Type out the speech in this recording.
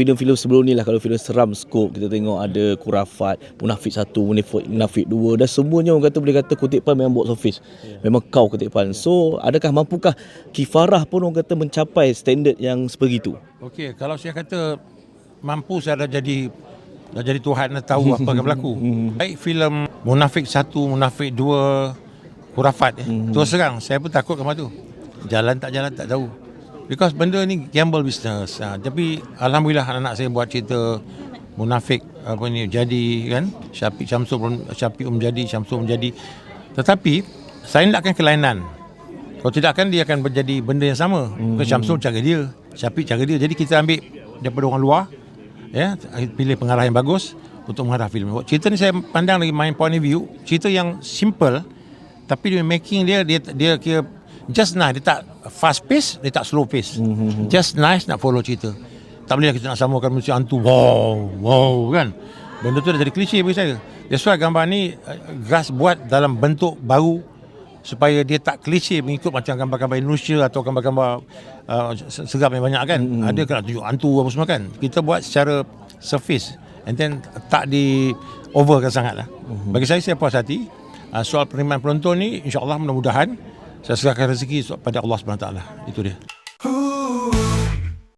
filem-filem sebelum ni lah kalau filem seram skop kita tengok ada Kurafat, Munafik 1, Munafik, Munafik 2 dan semuanya orang kata boleh kata kutipan memang box office. Memang kau kutipan. So adakah mampukah Kifarah pun orang kata mencapai standard yang sebegitu? Okey, kalau saya kata mampu saya dah jadi dah jadi Tuhan dah tahu apa akan berlaku. Baik filem Munafik 1, Munafik 2, Kurafat. Eh. Terus terang, saya pun takut sama tu. Jalan tak jalan tak tahu. Because benda ni gamble business. Ha, tapi alhamdulillah anak saya buat cerita Munafik apa ni jadi kan Syafiq Syamsul pun Syafiq pun menjadi Syamsul menjadi tetapi saya nakkan kelainan kalau tidak kan dia akan menjadi benda yang sama. Mm-hmm. Syamsul cara dia, Syafiq cara dia. Jadi kita ambil daripada orang luar ya, pilih pengarah yang bagus untuk mengarah filem. Cerita ni saya pandang dari main point of view, cerita yang simple tapi dia making dia dia dia kira just nice, dia tak fast pace, dia tak slow pace. Mm-hmm. Just nice nak follow cerita. Tak boleh kita nak samakan mesti hantu. Wow, wow kan. Benda tu dah jadi klise bagi saya. That's why gambar ni uh, Gas buat dalam bentuk baru supaya dia tak klise mengikut macam gambar-gambar Indonesia atau gambar-gambar uh, seram yang banyak kan. Mm-hmm. Ada kena tunjuk hantu apa semua kan. Kita buat secara surface and then tak di overkan sangat lah. Mm-hmm. Bagi saya saya puas hati. Uh, soal penerimaan penonton ni insyaAllah mudah-mudahan saya serahkan rezeki pada Allah SWT. Itu dia.